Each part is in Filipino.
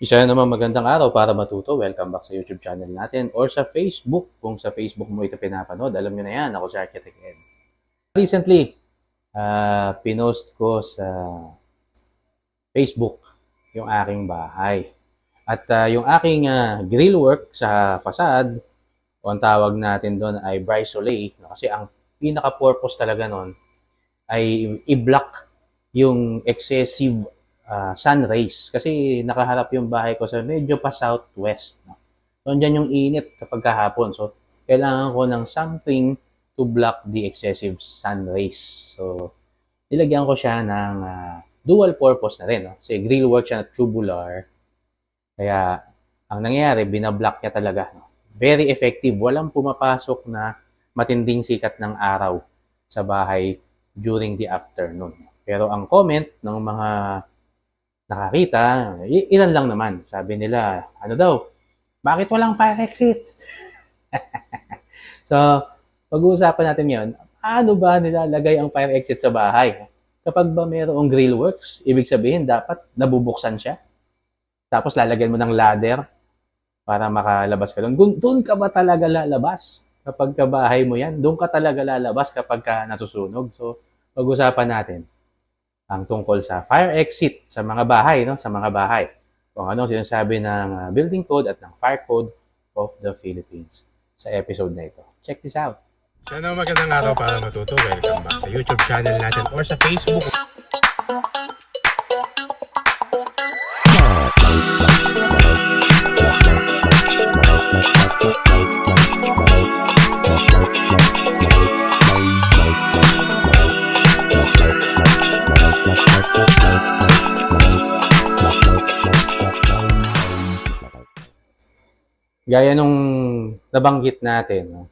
Isa na naman magandang araw para matuto. Welcome back sa YouTube channel natin or sa Facebook. Kung sa Facebook mo ito pinapanood, alam nyo na yan. Ako si Architect Ed. Recently, ah, pinost ko sa Facebook yung aking bahay. At ah, yung aking ah, grill work sa facade, o ang tawag natin doon ay Brysolay. Kasi ang pinaka-purpose talaga nun ay i-block yung excessive ah, sun rays. Kasi nakaharap yung bahay ko sa medyo pa southwest. No? So, andyan yung init kapag kahapon. So, kailangan ko ng something to block the excessive sun rays. So, nilagyan ko siya ng ah, dual purpose na rin. No? Kasi grill work siya na tubular. Kaya, ang nangyayari, binablock niya talaga. No? Very effective. Walang pumapasok na matinding sikat ng araw sa bahay during the afternoon. Pero ang comment ng mga nakakita, ilan lang naman. Sabi nila, ano daw, bakit walang fire exit? so, pag-uusapan natin ngayon, ano ba nilalagay ang fire exit sa bahay? Kapag ba mayroong grill works, ibig sabihin dapat nabubuksan siya. Tapos lalagyan mo ng ladder para makalabas ka doon. Doon ka ba talaga lalabas? Kapag ka bahay mo yan, doon ka talaga lalabas kapag ka nasusunog. So, pag-usapan natin ang tungkol sa fire exit sa mga bahay, no? sa mga bahay. Kung ano sinasabi ng uh, building code at ng fire code of the Philippines sa episode na ito. Check this out. So, ano magandang araw para matuto. Welcome back sa YouTube channel natin or sa Facebook. Gaya nung nabanggit natin, no?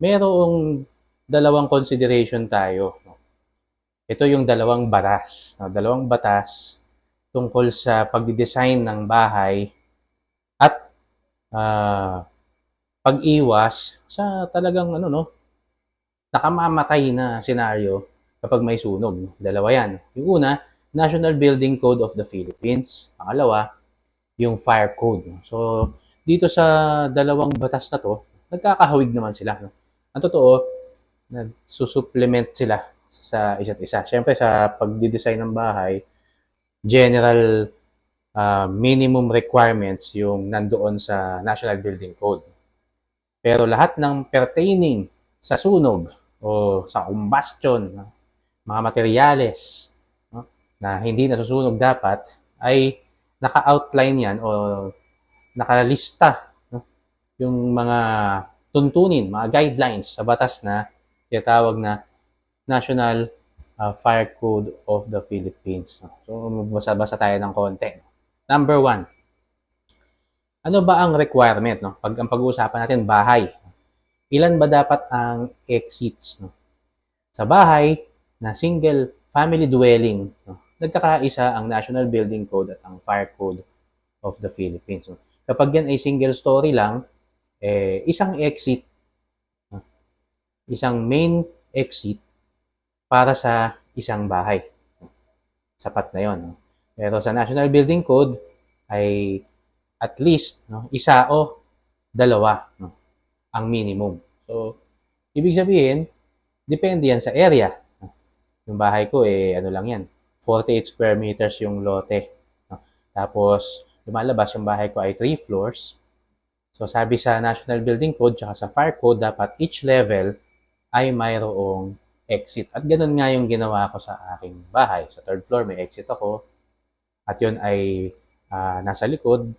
mayroong dalawang consideration tayo. no? Ito yung dalawang batas. No? Dalawang batas tungkol sa pagdidesign ng bahay at ah, pag-iwas sa talagang ano no nakamamatay na senaryo kapag may sunog. no? Dalawa yan. Yung una, National Building Code of the Philippines. Pangalawa, yung Fire Code. So, dito sa dalawang batas na to, nagkakahawig naman sila. No? Ang totoo, nagsusupplement sila sa isa't isa. Siyempre, sa pagdidesign ng bahay, general ah, minimum requirements yung nandoon sa National Building Code. Pero lahat ng pertaining sa sunog o sa combustion, mga materyales no, na hindi nasusunog dapat, ay naka-outline yan o nakalista no, yung mga tuntunin, mga guidelines sa batas na tinatawag na National uh, Fire Code of the Philippines. So, basa-basa tayo ng konti. Number one, ano ba ang requirement? No? Pag ang pag-uusapan natin, bahay. Ilan ba dapat ang exits? No? Sa bahay na single family dwelling, no? nagkakaisa ang National Building Code at ang Fire Code of the Philippines. No? Kapag yan ay single story lang, eh, isang exit, isang main exit para sa isang bahay. Sapat na yon. Pero sa National Building Code ay at least no, isa o dalawa no, ang minimum. So, ibig sabihin, depende yan sa area. Yung bahay ko, eh, ano lang yan, 48 square meters yung lote. no. Tapos, lumalabas yung bahay ko ay 3 floors. So, sabi sa National Building Code tsaka sa Fire Code, dapat each level ay mayroong exit. At ganun nga yung ginawa ko sa aking bahay. Sa third floor, may exit ako. At yun ay ah, nasa likod.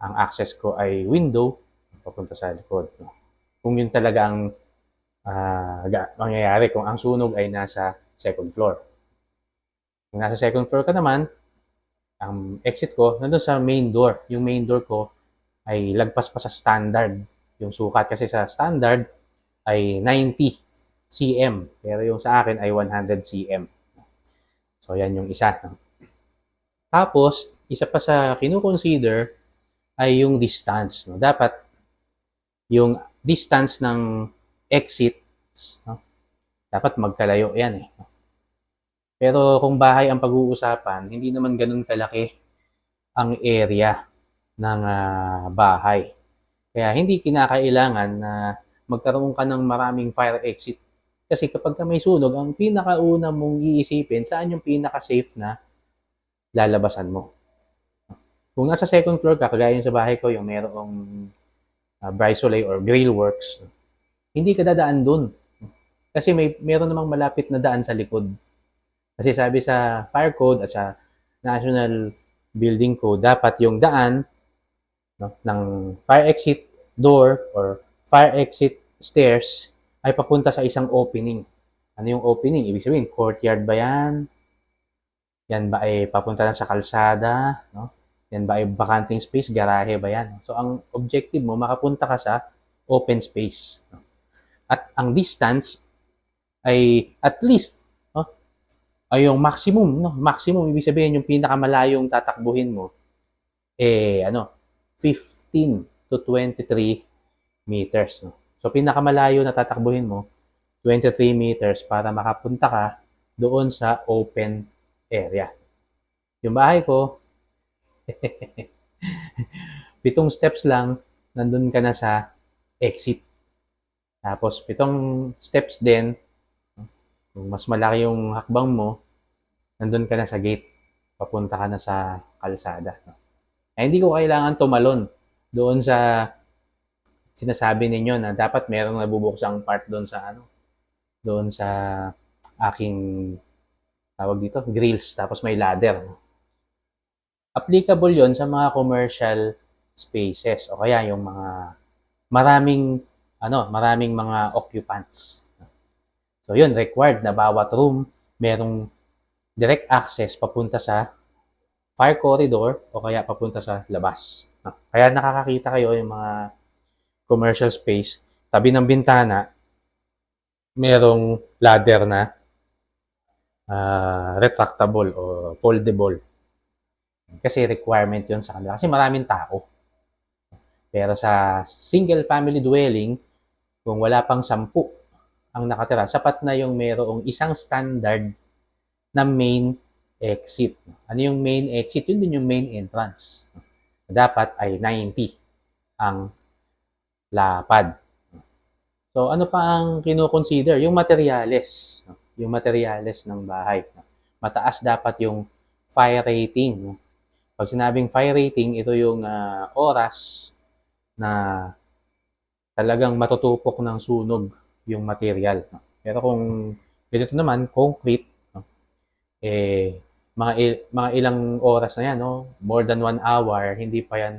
Ang access ko ay window papunta sa likod. Kung yun talaga ang ga- mangyayari, kung ang sunog ay nasa second floor. Kung nasa second floor ka naman, ang exit ko, nandun sa main door. Yung main door ko ay lagpas pa sa standard. Yung sukat kasi sa standard ay 90 cm. Pero yung sa akin ay 100 cm. So, yan yung isa. Tapos, isa pa sa kinukonsider ay yung distance. No? Dapat yung distance ng exits, no? dapat magkalayo yan eh. Pero kung bahay ang pag-uusapan, hindi naman ganun kalaki ang area ng ah, bahay. Kaya hindi kinakailangan na magkaroon ka ng maraming fire exit. Kasi kapag ka may sunog, ang pinakauna mong iisipin, saan yung pinaka-safe na lalabasan mo. Kung nasa second floor ka, kagaya sa bahay ko, yung merong uh, Brisolay or Grill Works, hindi ka dadaan dun. Kasi may meron namang malapit na daan sa likod. Kasi sabi sa fire code at sa National Building Code, dapat yung daan no, ng fire exit door or fire exit stairs ay papunta sa isang opening. Ano yung opening? Ibig sabihin, courtyard ba yan? Yan ba ay papunta na sa kalsada? No? Yan ba ay bakanting space? Garahe ba yan? So, ang objective mo, makapunta ka sa open space. No? At ang distance ay at least? Ay yung maximum. No? Maximum, ibig sabihin, yung pinakamalayong tatakbuhin mo, eh, ano, 15 to 23 meters. No? So, pinakamalayo na tatakbuhin mo, 23 meters para makapunta ka doon sa open area. Yung bahay ko, pitong steps lang, nandun ka na sa exit. Tapos, pitong steps din, kung mas malaki yung hakbang mo, nandun ka na sa gate. Papunta ka na sa kalsada. Ay, hindi ko kailangan tumalon doon sa sinasabi ninyo na dapat merong nabubuksang part doon sa ano, doon sa aking tawag dito, grills, tapos may ladder. Applicable yon sa mga commercial spaces o kaya yung mga maraming ano, maraming mga occupants. So yun, required na bawat room merong direct access papunta sa fire corridor o kaya papunta sa labas. Kaya nakakakita kayo yung mga commercial space, tabi ng bintana, merong ladder na ah, retractable o foldable. Kasi requirement yun sa kanila. Kasi maraming tao. Pero sa single family dwelling, kung wala pang sampu ang nakatira, sapat na yung merong isang standard na main exit. Ano yung main exit? Yun din yung main entrance. Dapat ay 90 ang lapad. So, ano pa ang kino-consider? Yung materyales. Yung materyales ng bahay. Mataas dapat yung fire rating. Pag sinabing fire rating, ito yung ah, oras na talagang matutupok ng sunog yung material. no? Pero kung ganito naman, concrete, no? eh, mga, il- mga ilang oras na yan, no? more than one hour, hindi pa yan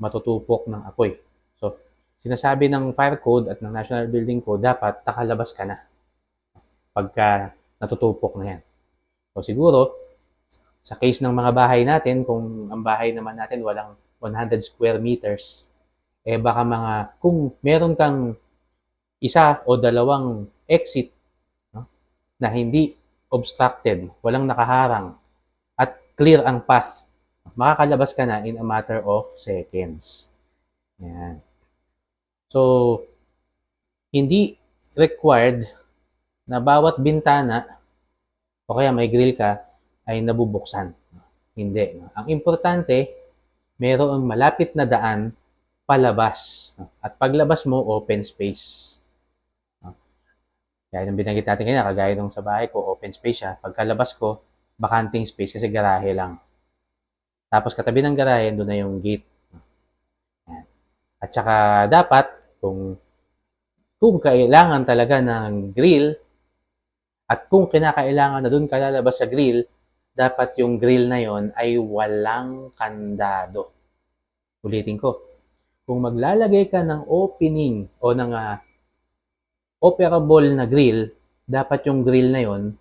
matutupok ng apoy. So, sinasabi ng fire code at ng National Building Code, dapat takalabas ka na pagka natutupok na yan. So, siguro, sa case ng mga bahay natin, kung ang bahay naman natin walang 100 square meters, eh baka mga, kung meron kang isa o dalawang exit no, na hindi obstructed, walang nakaharang, at clear ang path, makakalabas ka na in a matter of seconds. Yan. So, hindi required na bawat bintana o kaya may grill ka ay nabubuksan. Hindi. no? Ang importante, mayroong malapit na daan palabas. At paglabas mo, open space. No? Kaya yung binanggit natin kanina, kagaya nung sa bahay ko, open space siya. Pagkalabas ko, bakanting space kasi garahe lang. Tapos katabi ng garahe, doon na yung gate. At saka dapat, kung kung kailangan talaga ng grill, at kung kinakailangan na doon ka lalabas sa grill, dapat yung grill na yon ay walang kandado. Ulitin ko. Kung maglalagay ka ng opening o ng ah, operable na grill, dapat yung grill na yon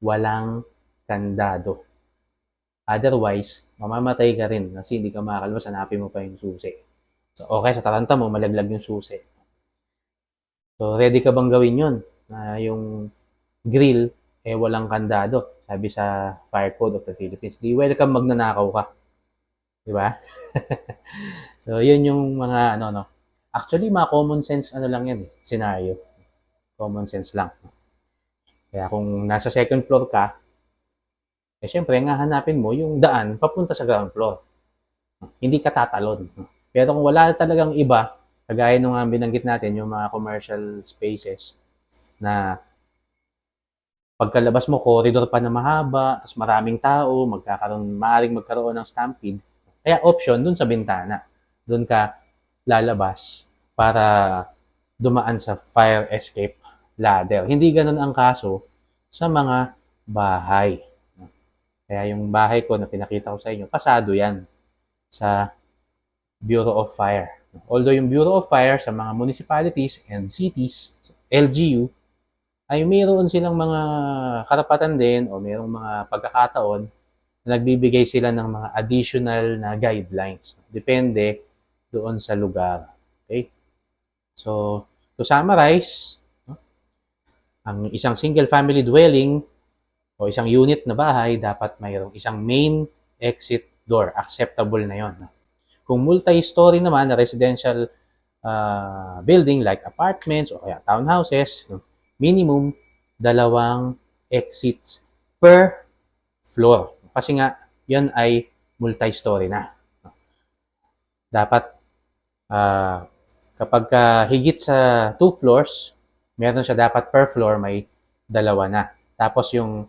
walang kandado. Otherwise, mamamatay ka rin kasi hindi ka makakalabas, hanapin mo pa yung susi. So, okay, sa taranta mo, malaglag yung susi. So, ready ka bang gawin yun? Na yung grill, eh, walang kandado. Sabi sa Fire Code of the Philippines. Di welcome magnanakaw ka. Di ba? so, yun yung mga, ano, no. Actually, mga common sense, ano lang yan, eh, scenario. Common sense lang. Kaya kung nasa second floor ka, eh, syempre, nga hanapin mo yung daan papunta sa ground floor. Hindi ka tatalon. Pero kung wala talagang iba, kagaya nung nga binanggit natin, yung mga commercial spaces na pagkalabas mo, corridor pa na mahaba, tapos maraming tao, magkakaroon, maaring magkaroon ng stampede. Kaya option dun sa bintana. Dun ka lalabas para dumaan sa fire escape ladder. Hindi ganun ang kaso sa mga bahay. Kaya yung bahay ko na pinakita ko sa inyo, pasado yan sa Bureau of Fire. Although yung Bureau of Fire sa mga municipalities and cities, LGU, ay mayroon silang mga karapatan din o mayroong mga pagkakataon na nagbibigay sila ng mga additional na guidelines. Depende doon sa lugar. Okay? So, to summarize, ang isang single family dwelling o isang unit na bahay, dapat mayroong isang main exit door. Acceptable na yon. Kung multi-story naman na residential ah, building like apartments o kaya townhouses, minimum dalawang exits per floor. Kasi nga, yan ay multi-story na. Dapat, ah, kapag ka higit sa two floors, meron siya dapat per floor may dalawa na. Tapos yung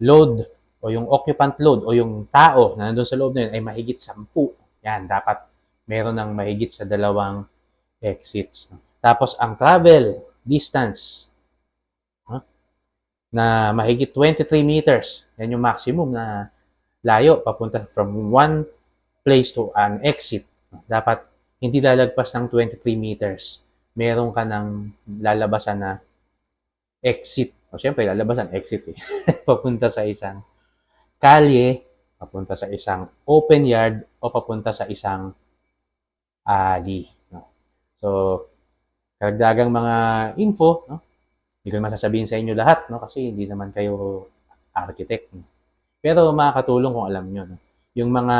load o yung occupant load o yung tao na nandun sa loob na yun ay mahigit sampu. Yan, dapat meron ng mahigit sa dalawang exits. Tapos ang travel distance no, na mahigit 23 meters. Yan yung maximum na layo papunta from one place to an exit. Dapat hindi lalagpas ng 23 meters. Meron ka ng lalabasan na exit. O syempre, lalabasan, exit eh. papunta sa isang kalye, papunta sa isang open yard, o papunta sa isang alley. No? So, karagdagang mga info, no? Hindi ko naman sasabihin sa inyo lahat, no? Kasi hindi naman kayo architect. No? Pero makakatulong kung alam nyo. No? Yung mga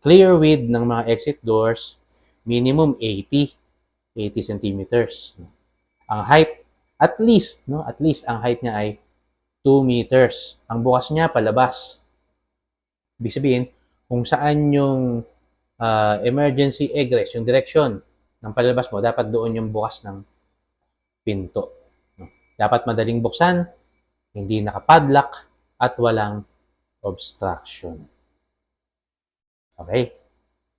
clear width ng mga exit doors, minimum 80, 80 centimeters. Ang height, at least, no? At least ang height niya ay 2 meters. Ang bukas niya palabas. Ibig sabihin, kung saan yung ah, emergency egress, yung direction ng palabas mo, dapat doon yung bukas ng pinto. No? Dapat madaling buksan, hindi nakapadlock, at walang obstruction. Okay?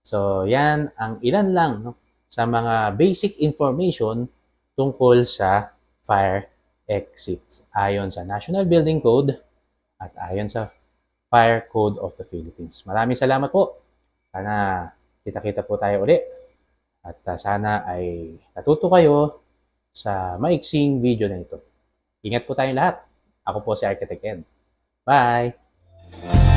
So, yan ang ilan lang no, sa mga basic information tungkol sa fire exits ayon sa National Building Code at ayon sa Fire Code of the Philippines. Maraming salamat po. Sana kita-kita po tayo uli. At uh, sana ay natuto kayo sa maiksing video na ito. Ingat po tayong lahat. Ako po si Architect Ed. Bye!